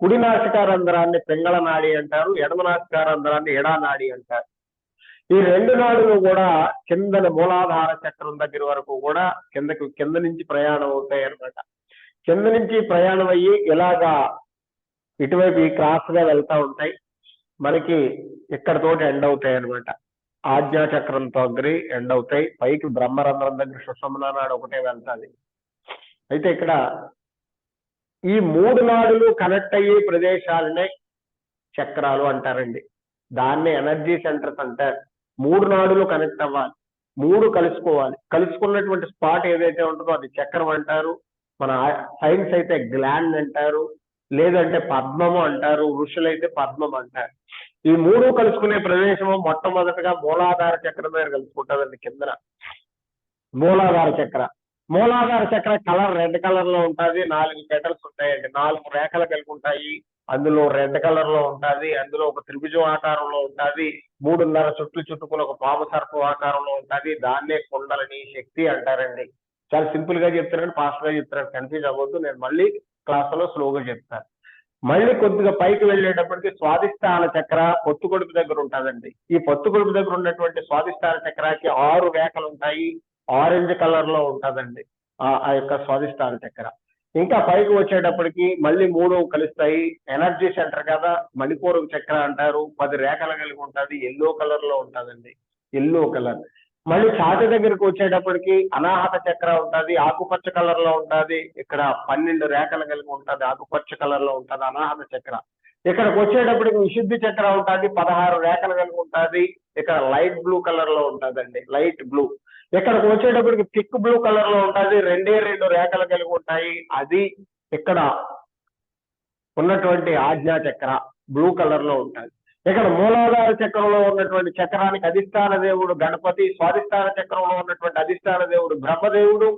కుడి నాసికారంధ్రాన్ని పింగళ నాడి అంటారు ఎడమ నాసికారంధ్రాన్ని ఎడానాడి అంటారు. ఈ రెండు నాడులు కూడా కిందన మూలాధార చక్రం దగ్గర వరకు కూడా కిందకి కింద నుంచి ప్రయాణం అవుతాయి అన్నమాట. కింద నుంచి ప్రయాణం అయ్యి ఇలాగా ఇటువైపు ఈ క్రాస్గా వెళ్తా ఉంటాయి. మనకి ఇక్కడతోటి ఎండ్ అవుతాయి అనమాట ఆజ్ఞా చక్రంతో దగ్గర ఎండ్ అవుతాయి. పైకి బ్రహ్మరంధ్రం దగ్గర సుషమన నాడు ఒకటే వెళ్తాది. అయితే ఇక్కడ ఈ మూడు నాడులు కనెక్ట్ అయ్యే ప్రదేశాలనే చక్రాలు అంటారండి. దాన్ని ఎనర్జీ సెంటర్స్ అంటారు. మూడు నాడులు కనెక్ట్ అవ్వాలి. మూడు కలుసుకోవాలి. కలుసుకున్నటువంటి స్పాట్ ఏదైతే ఉంటుందో అది చక్రం అంటారు. మన సైన్స్ అయితే గ్లాండ్ అంటారు. లేదంటే పద్మము అంటారు. ఋషులైతే పద్మం అంటారు. ఈ మూడు కలుసుకునే ప్రదేశము మొట్టమొదటగా మూలాధార చక్రం దగ్గర కలుసుకుంటుందండి కిందన. మూలాధార చక్ర. మూలాధార చక్ర కలర్ రెడ్ కలర్లో ఉంటుంది. నాలుగు పెటల్స్ ఉంటాయండి. నాలుగు రేఖలు కలిగి ఉంటాయి అందులో రెడ్ కలర్లో ఉంటుంది. అందులో ఒక త్రిభుజం ఆకారంలో ఉంటుంది. మూడున్నర చుట్లు చుట్టుకుని ఒక పాము సర్పం ఆకారంలో ఉంటుంది. దాన్నే కుండలని శక్తి అంటారండి. చాలా సింపుల్గా చెప్తున్నాను ఫాస్ట్గా చెప్తున్నాను. కన్ఫ్యూజ్ అవ్వద్దు. నేను మళ్ళీ క్లాస్లో స్లోగా చెప్తాను మళ్ళీ కొద్దిగా పైకి వెళ్ళేటప్పటికి స్వాదిష్టాన చక్ర పొత్తు కొడుపు దగ్గర ఉంటుందండి. ఈ పొత్తు కొడుపు దగ్గర ఉన్నటువంటి స్వాదిష్టాన చక్రాకి ఆరు రేఖలు ఉంటాయి. ఆరెంజ్ కలర్లో ఉంటుందండి. ఆ ఆ యొక్క స్వాదిష్టాన చక్ర ఇంకా పైకి వచ్చేటప్పటికి మళ్ళీ మూడు కలుస్తాయి. ఎనర్జీ సెంటర్ కదా మణిపూర్ చక్ర అంటారు. పది రేఖలు కలిగి ఉంటుంది. ఎల్లో కలర్లో ఉంటుందండి. Yellow colour. మళ్ళీ ఛాతి దగ్గరికి వచ్చేటప్పటికి అనాహత చక్ర ఉంటుంది. ఆకుపచ్చ కలర్లో ఉంటుంది. ఇక్కడ పన్నెండు రేఖలు కలిగి ఉంటుంది. ఆకుపచ్చ కలర్లో ఉంటుంది అనాహత చక్ర. ఇక్కడికి వచ్చేటప్పటికి విశుద్ధి చక్ర ఉంటుంది. పదహారు రేఖలు కలిగి ఉంటుంది. ఇక్కడ లైట్ బ్లూ కలర్లో ఉంటుందండి. Light blue. ఇక్కడికి వచ్చేటప్పటికి థిక్ బ్లూ కలర్లో ఉంటుంది రెండే రెండు రేఖలు కలిగి ఉంటాయి. అది ఇక్కడ ఉన్నటువంటి ఆజ్ఞా చక్ర బ్లూ కలర్లో ఉంటుంది. ఇక్కడ మూలాధార చక్రంలో ఉన్నటువంటి చక్రానికి అధిష్టాన దేవుడు గణపతి స్వాధిష్టాన చక్రంలో ఉన్నటువంటి అధిష్టాన దేవుడు బ్రహ్మదేవుడు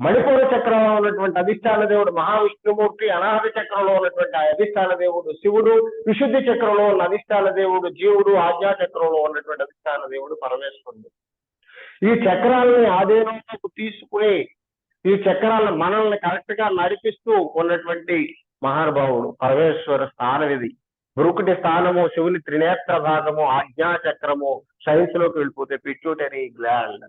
మణిపూర చక్రంలో ఉన్నటువంటి అధిష్టాన దేవుడు మహావిష్ణుమూర్తి అనాహత చక్రంలో ఉన్నటువంటి ఆ అధిష్టాన దేవుడు శివుడు విశుద్ధి చక్రంలో ఉన్న అధిష్టాన దేవుడు జీవుడు ఆజ్ఞా చక్రంలో ఉన్నటువంటి అధిష్టాన దేవుడు పరమేశ్వరుడు. ఈ చక్రాలని ఆధీనంలోకి తీసుకుని ఈ చక్రాలను మనల్ని కరెక్ట్గా నడిపిస్తూ ఉన్నటువంటి మహానుభావుడు పరమేశ్వర స్థానం ఇది. బ్రుకుటి స్థానము శివుని త్రినేత్ర భాగము ఆజ్ఞా చక్రము సైన్స్లోకి వెళ్ళిపోతే పిట్యూటరీ గ్లాండ్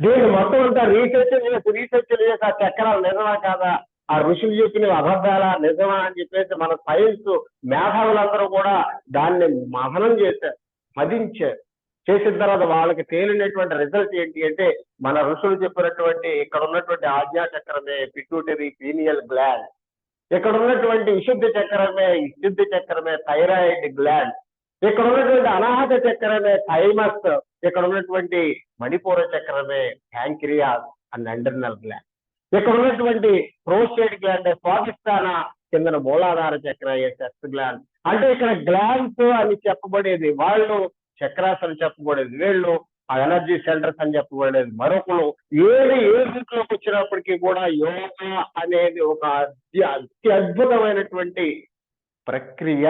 దీన్ని మొత్తం అంతా రీసెర్చ్ చేసి రీసెర్చ్ చేసి ఆ చక్రాలు నిజమా కాదా? ఆ ఋషులు చెప్పిన అబద్ధాల నిజమా అని చెప్పేసి మన సైన్స్ మేధావులందరూ కూడా దాన్ని మహనం చేశారు మదించారు చేసిన తర్వాత వాళ్ళకి తేలినటువంటి రిజల్ట్ ఏంటి అంటే మన ఋషులు చెప్పినటువంటి ఇక్కడ ఉన్నటువంటి ఆజ్ఞా చక్రమే పిట్యూటరీ పీనియల్ గ్లాండ్ ఇక్కడ ఉన్నటువంటి విశుద్ధ చక్రమే విశుద్ధ చక్రమే థైరాయిడ్ గ్లాండ్ ఇక్కడ ఉన్నటువంటి అనాహత చక్రమే థైమస్ ఇక్కడ ఉన్నటువంటి మణిపూర చక్రమే ప్యాంక్రియాస్ అండ్ అండర్నల్ గ్లాండ్ ఇక్కడ ఉన్నటువంటి ప్రోస్టేట్ గ్లాండ్ స్వాదిష్టాన కిందన మూలాధార చక్ర సెక్స్ గ్లాండ్ అంటే ఇక్కడ గ్లాండ్స్ అని చెప్పబడేది వాళ్ళు చక్రాస్ అని చెప్పబడేది వీళ్ళు ఆ ఎనర్జీ సెంటర్స్ అని చెప్పబడేది మరొకరు ఏది ఏ రూట్లోకి వచ్చినప్పటికీ కూడా యోగా అనేది ఒక అత్య అద్భుతమైనటువంటి ప్రక్రియ.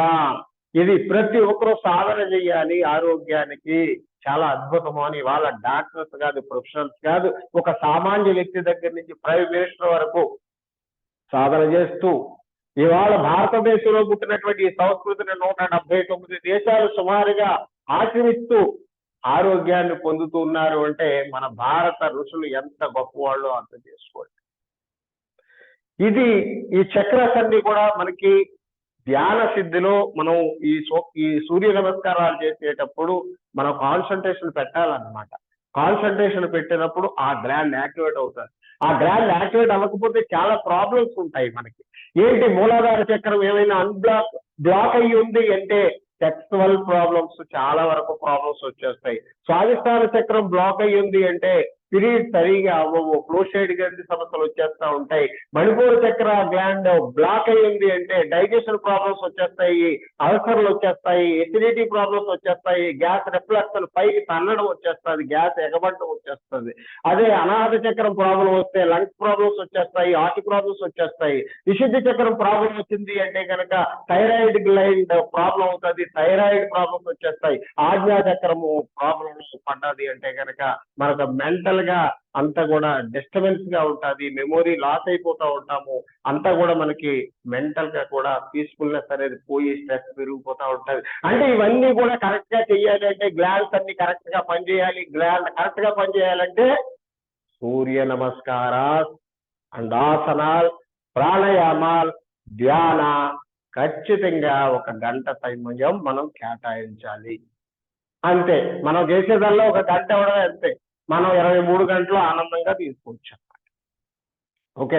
ఇది ప్రతి ఒక్కరూ సాధన చేయాలి ఆరోగ్యానికి. చాలా అద్భుతము అని వాళ్ళ డాక్టర్స్ కాదు ప్రొఫెషనల్స్ కాదు ఒక సామాన్య వ్యక్తి దగ్గర నుంచి ప్రైమ్ మినిస్టర్ వరకు సాధన చేస్తూ ఇవాళ భారతదేశంలో పుట్టినటువంటి ఈ సంస్కృతిని నూట డెబ్బై తొమ్మిది దేశాలు సుమారుగా ఆచరిస్తూ ఆరోగ్యాన్ని పొందుతున్నారు అంటే మన భారత ఋషులు ఎంత గొప్పవాళ్ళు అర్థం చేసుకోండి. ఇది ఈ చక్రస్ అన్ని కూడా మనకి ధ్యాన సిద్ధిలో మనం ఈ ఈ సూర్య నమస్కారాలు చేసేటప్పుడు మనం కాన్సన్ట్రేషన్ పెట్టాలన్నమాట. కాన్సన్ట్రేషన్ పెట్టినప్పుడు ఆ గ్రాండ్ యాక్టివేట్ అవుతుంది. ఆ గ్రాండ్ యాక్టివేట్ అవ్వకపోతే చాలా ప్రాబ్లమ్స్ ఉంటాయి మనకి. ఏంటి మూలాధార చక్రం ఏమైనా అన్బ్లాక్ బ్లాక్ అయ్యి ఉంది అంటే సెక్సువల్ ప్రాబ్లమ్స్ చాలా వరకు ప్రాబ్లమ్స్ వచ్చేస్తాయి. స్వాధిష్టాన చక్రం బ్లాక్ అయ్యింది అంటే పీరియడ్ సరిగా అవ్వవు. క్లోషైడ్ గ్రంథి సమస్యలు వచ్చేస్తా ఉంటాయి. మణిపూర్ చక్ర గ్లాండ్ బ్లాక్ అయ్యింది అంటే డైజెషన్ ప్రాబ్లమ్స్ వచ్చేస్తాయి అల్సర్లు వచ్చేస్తాయి ఎసిడిటీ ప్రాబ్లమ్స్ వచ్చేస్తాయి గ్యాస్ రిఫ్లక్స్ పైకి తన్నడం వచ్చేస్తుంది గ్యాస్ ఎగబడడం వచ్చేస్తుంది. అదే అనాథ చక్రం ప్రాబ్లం వస్తే లంగ్స్ ప్రాబ్లమ్స్ వచ్చేస్తాయి హార్ట్ ప్రాబ్లమ్స్ వచ్చేస్తాయి. విశుద్ధ చక్రం ప్రాబ్లం వచ్చింది అంటే కనుక థైరాయిడ్ గ్లైండ్ ప్రాబ్లం అవుతుంది థైరాయిడ్ ప్రాబ్లమ్స్ వచ్చేస్తాయి. ఆజ్ఞా చక్రము ప్రాబ్లం పడ్డది అంటే కనుక మనకు మెంటల్ మెంటల్గా అంతా కూడా డిస్టర్బెన్స్గా ఉంటుంది మెమొరీ లాస్ అయిపోతూ ఉంటాము అంతా కూడా మనకి మెంటల్గా కూడా పీస్ఫుల్నెస్ అనేది పోయి స్ట్రెస్ పెరిగిపోతా ఉంటుంది. అంటే ఇవన్నీ కూడా కరెక్ట్గా చెయ్యాలి అంటే గ్లాండ్స్ అన్ని కరెక్ట్గా పనిచేయాలి గ్లాండ్ కరెక్ట్గా పనిచేయాలంటే సూర్య నమస్కార అండ్ ఆసనాల్ ప్రాణాయామాల్ ధ్యాన ఖచ్చితంగా ఒక గంట సమయం మనం కేటాయించాలి. అంతే మనం చేసేదల్లా ఒక గంట ఇవ్వడమే అంతే. మనం ఇరవై మూడు గంటలు ఆనందంగా తీసుకోవచ్చు ఓకే